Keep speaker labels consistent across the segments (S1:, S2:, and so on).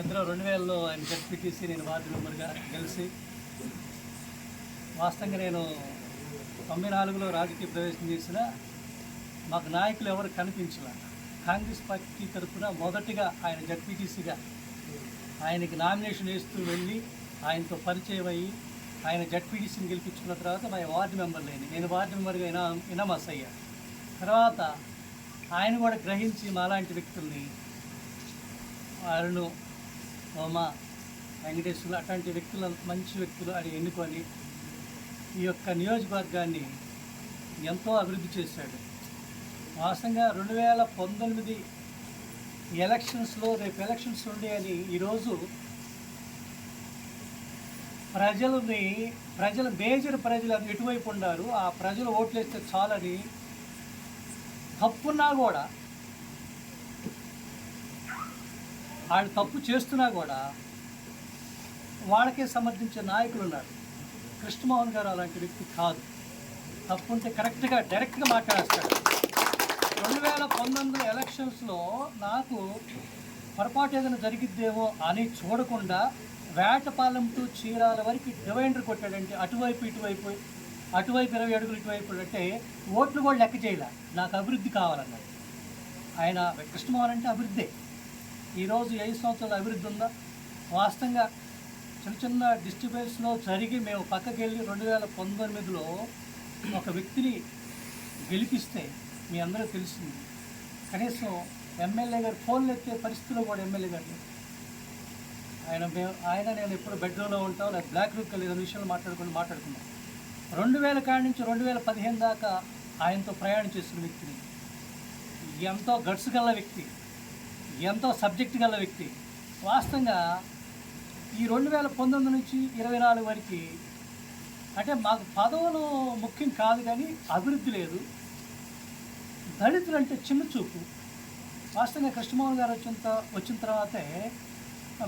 S1: ఇద్దరు రెండు వేలలో ఆయన జడ్పీటీసీ నేను వార్డు మెంబర్గా కలిసి వాస్తవంగా నేను తొంభై నాలుగులో రాజకీయ ప్రవేశం చేసిన మాకు నాయకులు ఎవరు కనిపించలే. కాంగ్రెస్ పార్టీ తరఫున మొదటిగా ఆయన జడ్పీటీసీగా ఆయనకి నామినేషన్ వేస్తూ వెళ్ళి ఆయనతో పరిచయం అయ్యి ఆయన జడ్పీటీసీని గెలిపించుకున్న తర్వాత మా వార్డు మెంబర్ లేని నేను వార్డు మెంబర్గా ఇనా ఇనామస్ అయ్యా తర్వాత ఆయన కూడా గ్రహించి మాలాంటి వ్యక్తుల్ని అరుణు హోమ వెంకటేశ్వరులు. అట్లాంటి వ్యక్తులు మంచి వ్యక్తులు అని ఎన్నుకొని ఈ యొక్క నియోజకవర్గాన్ని ఎంతో అభివృద్ధి చేశాడు. వాస్తవంగా రెండు వేల పంతొమ్మిది ఎలక్షన్స్లో రేపు ఎలక్షన్స్ ఉండే అని ఈరోజు ప్రజలని ప్రజలు మేజర్ ప్రజలు అది ఎటువైపు ఉన్నారు ఆ ప్రజలు ఓట్లేస్తే చాలని తప్పున్నా కూడా వాళ్ళు తప్పు చేస్తున్నా కూడా వాళ్ళకే సమర్థించే నాయకులు ఉన్నారు. కృష్ణమోహన్ గారు అలాంటి వ్యక్తి కాదు. తప్పు ఉంటే కరెక్ట్గా డైరెక్ట్గా మాట్లాడేస్తాడు. రెండు వేల పంతొమ్మిది ఎలక్షన్స్లో నాకు పొరపాటు ఏదైనా జరిగిద్దేమో అని చూడకుండా వేటపాలెం టు చీరాల వరకు డివైండర్ కొట్టాడంటే అటువైపు ఇటువైపు అటువైపు ఇరవై అడుగులు ఇటువైపు అంటే ఓట్లు కూడా లెక్క చేయలే. నాకు అభివృద్ధి కావాలన్నాడు. ఆయన కృష్ణమోహన్ అంటే అభివృద్ధే. ఈరోజు ఐదు సంవత్సరాల అభివృద్ధి ఉందా? వాస్తవంగా చిన్న చిన్న డిస్టర్బెన్స్లో జరిగి మేము పక్కకి వెళ్ళి రెండు వేల పంతొమ్మిదిలో ఒక వ్యక్తిని గెలిపిస్తే మీ అందరూ తెలిసింది కనీసం ఎమ్మెల్యే గారు ఫోన్లు ఎత్తే పరిస్థితిలో కూడా ఎమ్మెల్యే గారు ఆయన మేము ఆయన నేను ఎప్పుడు బెడ్రూమ్లో ఉంటాం లేదా బ్లాక్ రూమ్కి వెళ్ళి రెండు విషయాలు మాట్లాడుకుని మాట్లాడుకున్నాం. రెండు వేల కాడి నుంచి రెండు వేల పదిహేను దాకా ఆయనతో ప్రయాణం చేస్తున్న వ్యక్తిని ఎంతో గడ్స్ గల వ్యక్తి. ఎంతో సబ్జెక్ట్ గల వ్యక్తి. వాస్తవంగా ఈ రెండు వేల పంతొమ్మిది నుంచి ఇరవై నాలుగు వరకు అంటే మాకు పదవులు ముఖ్యం కాదు కానీ అభివృద్ధి లేదు. దళితులు అంటే చిన్న చూపు. వాస్తవంగా కృష్ణమోహన్ గారు వచ్చిన వచ్చిన తర్వాతే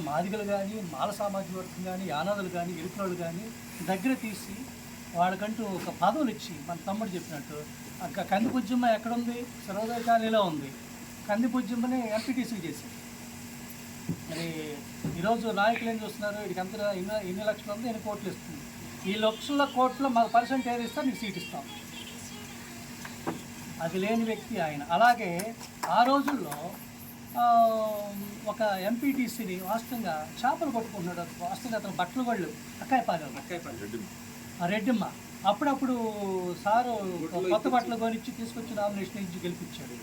S1: మాదిగలు కానీ మాల సామాజిక వర్గం కానీ యానాదులు కానీ ఎరుకులు కానీ దగ్గర తీసి వాళ్ళకంటూ ఒక పదవులు ఇచ్చి మన తమ్ముడు చెప్పినట్టు అక్క కంది పుజ్జమ్మ ఎక్కడుంది? సర్వోదయ కాలనీలో ఉంది. కంది పుజ్జమ్మని ఎంపీటీసీ చేసి మరి ఈరోజు నాయకులు ఏం చూస్తున్నారు? వీడికి అంత ఇన్ని ఇన్ని లక్షలు ఉంది ఎన్ని కోట్లు ఇస్తుంది? ఈ లక్షల కోట్లు మాకు పర్సెంటేజ్ ఇస్తే నీకు సీట్ ఇస్తాం. అది లేని వ్యక్తి ఆయన. అలాగే ఆ రోజుల్లో ఒక ఎంపీటీసీని వాస్తవంగా చేపలు కొట్టుకుంటున్నాడు వాస్తవంగా అతను బట్టలు వాళ్ళు అక్కాయపాలెం ఆ రెడ్డిమ్మ. అప్పుడప్పుడు సారు కొత్త బట్టలు కొనిచ్చి తీసుకొచ్చి నామినేషన్ ఇచ్చి గెలిపించాడు.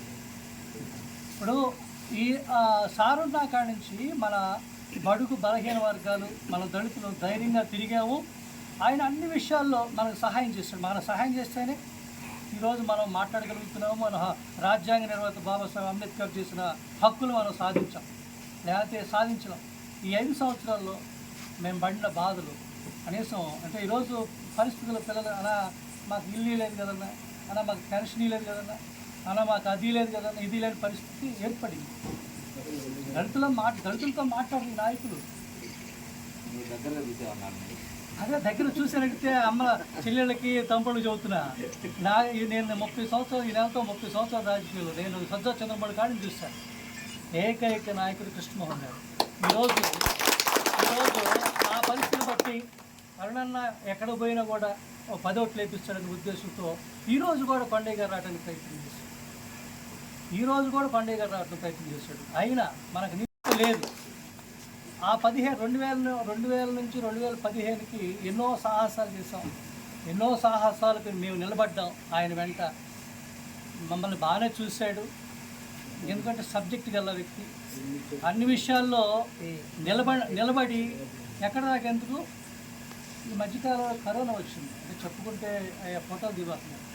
S1: ఇప్పుడు ఈ సారున్న కాడి నుంచి మన బడుగు బలహీన వర్గాలు మన దళితులు ధైర్యంగా తిరిగాము. ఆయన అన్ని విషయాల్లో మనకు సహాయం చేస్తాడు. మన సహాయం చేస్తేనే ఈరోజు మనం మాట్లాడగలుగుతున్నాము. మన రాజ్యాంగ నిర్వహత బాబాసాహెబ్ అంబేద్కర్ చేసిన హక్కులు మనం సాధించాం. లేకపోతే సాధించడం ఈ ఐదు సంవత్సరాల్లో మేము పడిన బాధలు కనీసం అంటే ఈరోజు పరిస్థితుల పిల్లలు అలా మాకు ఇల్లు లేదు కదన్నా అలా మాకు పెన్షన్ లేదు కదన్నా అలా మాకు అది లేదు కదా ఇది లేని పరిస్థితి ఏర్పడింది. దళితుల మాట దళితులతో మాట్లాడిన నాయకులు. అదే దగ్గర చూసానంటే అమ్మ చెల్లెళ్ళకి తమ్ముళ్ళు చదువుతున్నా. నా నేను ముప్పై సంవత్సరాలు ఈ నెలతో ముప్పై సంవత్సరాల రాజకీయాలు నేను సజ్జా చంద్రబాబు కాడిని చూశాను. ఏకైక నాయకుడు కృష్ణమోహన్ గారు. ఈరోజు ఈరోజు ఆ పరిస్థితిని బట్టి అరుణన్న ఎక్కడ పోయినా కూడా ఓ పదోట్లు వేపిస్తాడనే ఉద్దేశంతో ఈరోజు కూడా పండుగ గారు రావడానికి ప్రయత్నం ఈ ఈరోజు కూడా పండుగ గారు ప్రయత్నం చేశాడు. అయినా మనకు నీతి లేదు. ఆ పదిహేను రెండు వేల రెండు వేల నుంచి రెండు వేల పదిహేనుకి ఎన్నో సాహసాలు చేసాం ఎన్నో సాహసాలకు మేము నిలబడ్డాం. ఆయన వెంట మమ్మల్ని బాగానే చూశాడు. ఎందుకంటే సబ్జెక్ట్ గల వ్యక్తి. అన్ని విషయాల్లో నిలబ నిలబడి ఎక్కడ దాకెందుకు ఈ మధ్యకాలంలో కరోనా వచ్చింది. అంటే చెప్పుకుంటే ఆ ఫోటోలు దిగుతున్నారు